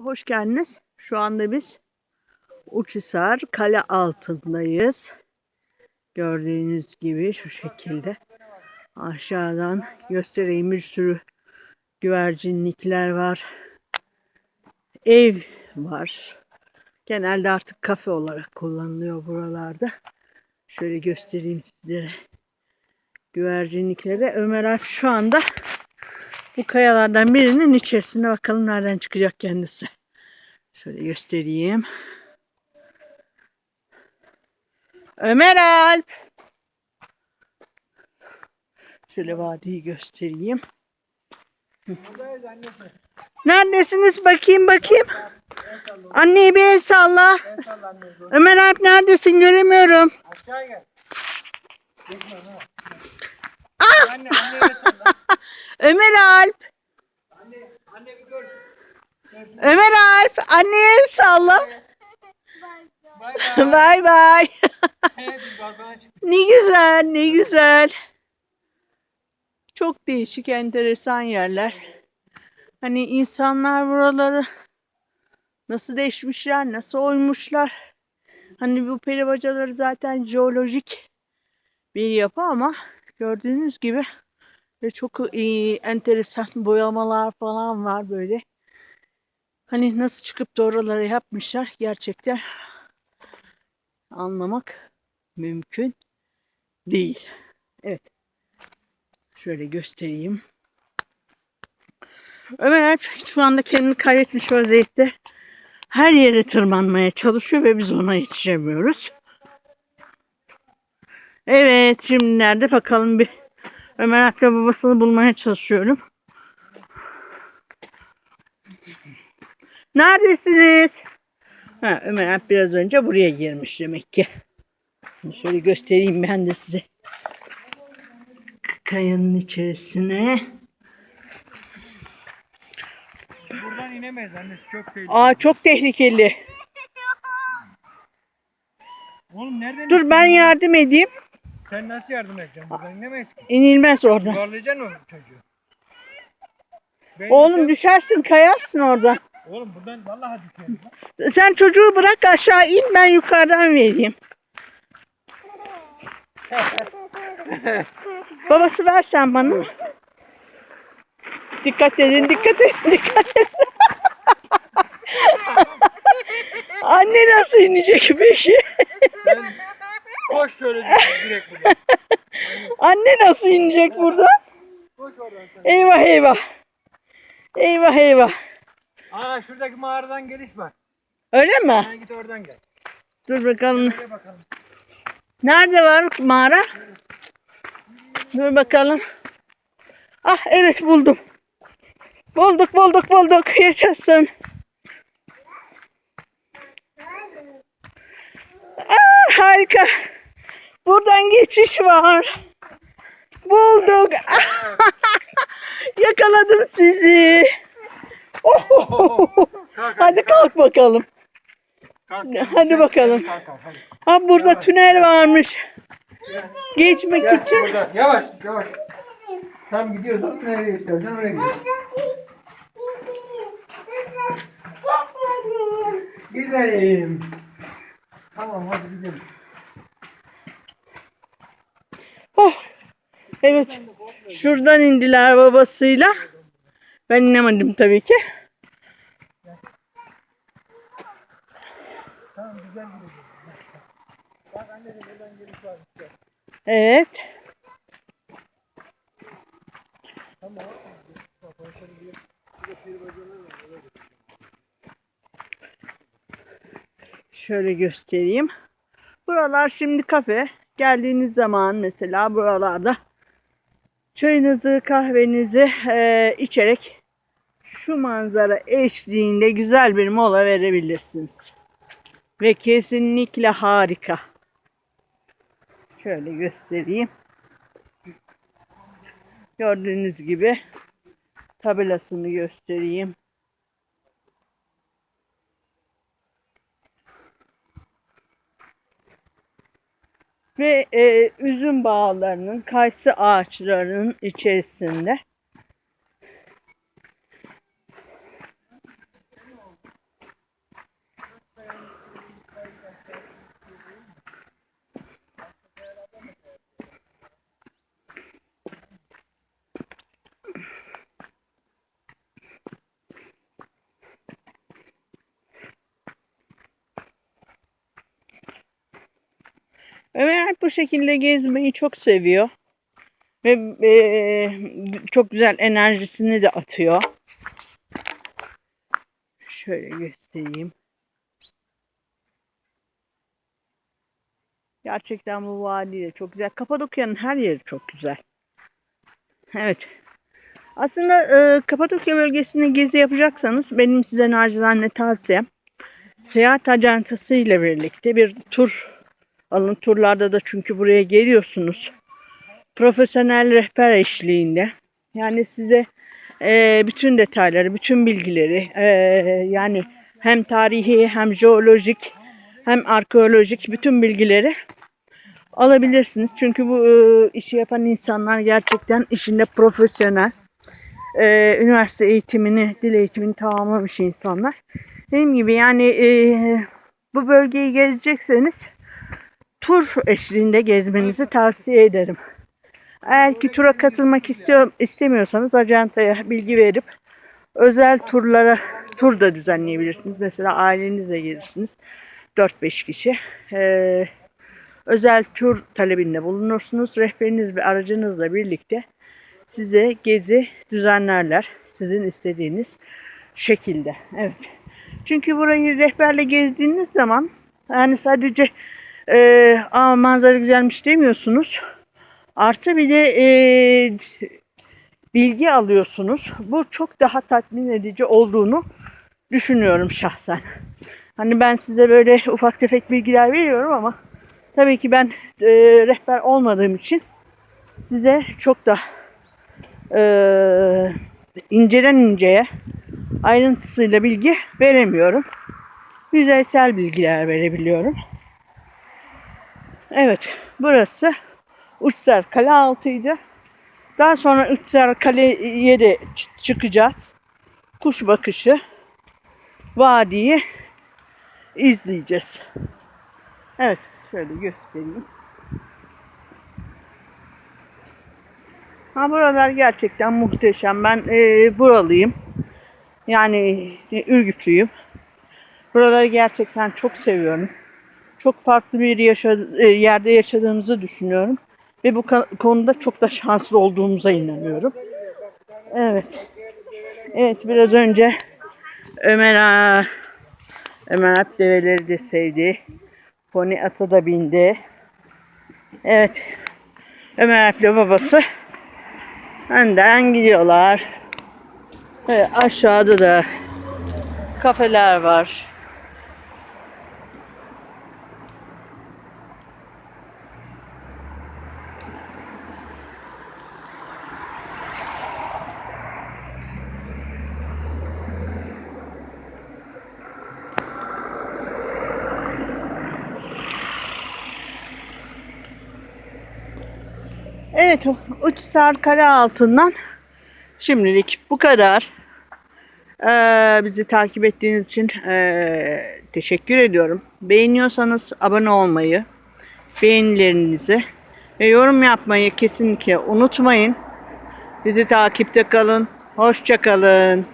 Hoş geldiniz. Şu anda biz Uçhisar kale altındayız. Gördüğünüz gibi şu şekilde. Aşağıdan göstereyim bir sürü güvercinlikler var. Ev var. Genelde artık kafe olarak kullanılıyor buralarda. Şöyle göstereyim sizlere. Güvercinlikleri. Ömer Alp şu anda bu kayalardan birinin içerisinde bakalım nereden çıkacak kendisi. Şöyle göstereyim. Ömer Alp. Şöyle vadiyi göstereyim. Neredesiniz? Bakayım bakayım. Anneye bir el salla. Ömer Alp neredesin? Göremiyorum. Aşağı gel. Ah! Ömer Alp. Anne, anne bir gör. Ömer Alp. Anneye salla. Bay bay. Bay. Ne güzel, ne güzel. Çok değişik, enteresan yerler. Hani insanlar buraları nasıl değişmişler, nasıl oymuşlar. Hani bu peri bacaları zaten jeolojik bir yapı ama gördüğünüz gibi ve çok iyi, enteresan boyamalar falan var böyle. Hani nasıl çıkıp da oraları yapmışlar gerçekten anlamak mümkün değil. Evet. Şöyle göstereyim. Ömer Alp şu anda kendini kaybetmiş vaziyette. Her yere tırmanmaya çalışıyor ve biz ona yetişemiyoruz. Evet şimdi nerede bakalım bir Ömer Alp'le babasını bulmaya çalışıyorum. Neredesiniz? Ha, Ömer Alp biraz önce buraya girmiş demek ki. Şimdi Şöyle göstereyim ben de size. Kayanın içerisine. Buradan inemeyiz annesi çok tehlikeli. Aa çok tehlikeli. Oğlum nereden Dur ben yardım edeyim. Sen nasıl yardım edeceksin? Buradan inemeyiz ki. İnilmez oradan. Yuvarlayacaksın o çocuğu. Ben Oğlum düşer- düşersin kayarsın oradan. Oğlum buradan vallahi düşerim. lan. Sen çocuğu bırak aşağı in ben yukarıdan vereyim. Babası ver sen bana. Dikkat edin, dikkat edin, dikkat edin. Anne nasıl inecek peki? Koş şöyle direkt buradan. Anne nasıl inecek buradan? Koş oradan sen. Eyvah eyvah. Eyvah eyvah. Aa şuradaki mağaradan geliş var. Öyle mi? Sen git oradan gel. Dur bakalım. Hadi bakalım. Nerede var mağara? Dur bakalım. Ah evet buldum. Bulduk bulduk bulduk. Yaşasın. Ah harika. Buradan geçiş var. Bulduk. Yakaladım sizi. Oh, Kalk, Hadi kalk bakalım. kalk. Hadi bakalım. Kalk, kalk, hadi. Ha burada tünel varmış. Geçmek Gel için. buradan. Yavaş yavaş. Tam gidiyorsun. Nereye istersen oraya gidiyorsun. Gidelim. Tamam hadi gidelim. Oh. Evet. Şuradan indiler babasıyla. Ben inemedim tabii ki. Evet. Şöyle göstereyim. Buralar şimdi kafe. Geldiğiniz zaman mesela buralarda çayınızı, kahvenizi eee, içerek şu manzara eşliğinde güzel bir mola verebilirsiniz. Ve kesinlikle harika. Şöyle göstereyim. Gördüğünüz gibi tabelasını göstereyim. Ve e, üzüm bağlarının, kayısı ağaçlarının içerisinde Ömer bu şekilde gezmeyi çok seviyor. Ve e, çok güzel enerjisini de atıyor. Şöyle göstereyim. Gerçekten bu vadi de çok güzel. Kapadokya'nın her yeri çok güzel. Evet. Aslında e, Kapadokya bölgesinde gezi yapacaksanız benim size nacizane tavsiyem seyahat acentası ile birlikte bir tur alın. Turlarda da çünkü buraya geliyorsunuz. Profesyonel rehber eşliğinde. Yani size e, bütün detayları, bütün bilgileri e, yani hem tarihi hem jeolojik hem arkeolojik bütün bilgileri alabilirsiniz. Çünkü bu e, işi yapan insanlar gerçekten işinde profesyonel. E, üniversite eğitimini, dil eğitimini tamamlamış insanlar. Dediğim gibi yani e, bu bölgeyi gezecekseniz tur eşliğinde gezmenizi tavsiye ederim. Eğer ki tura katılmak istiyor, istemiyorsanız acentaya bilgi verip özel turlara tur da düzenleyebilirsiniz. Mesela ailenizle gelirsiniz. 4-5 kişi. Ee, özel tur talebinde bulunursunuz. Rehberiniz ve aracınızla birlikte size gezi düzenlerler. Sizin istediğiniz şekilde. Evet. Çünkü burayı rehberle gezdiğiniz zaman yani sadece e, Aa, manzara güzelmiş demiyorsunuz. Artı bir de e, bilgi alıyorsunuz. Bu çok daha tatmin edici olduğunu düşünüyorum şahsen. Hani ben size böyle ufak tefek bilgiler veriyorum ama tabii ki ben e, rehber olmadığım için size çok da e, inceden inceye ayrıntısıyla bilgi veremiyorum. Yüzeysel bilgiler verebiliyorum. Evet, burası Uçsar Kale altıydı. Daha sonra Uçsar Kale'ye de çıkacağız. Kuş bakışı, vadiyi izleyeceğiz. Evet, şöyle göstereyim. Ha buralar gerçekten muhteşem. Ben e, buralıyım. Yani e, Ürgüplüyüm. Buraları gerçekten çok seviyorum. Çok farklı bir yaşa- e, yerde yaşadığımızı düşünüyorum. Ve bu konuda çok da şanslı olduğumuza inanıyorum. Evet. Evet biraz önce Ömer Ağa, Ömer Alp develeri de sevdi. Pony ata da bindi. Evet. Ömer Alp'le babası önden gidiyorlar. Evet, aşağıda da kafeler var. Evet, Uçsar Kale altından şimdilik bu kadar. Ee, bizi takip ettiğiniz için ee, teşekkür ediyorum. Beğeniyorsanız abone olmayı, beğenilerinizi ve yorum yapmayı kesinlikle unutmayın. Bizi takipte kalın. Hoşça kalın.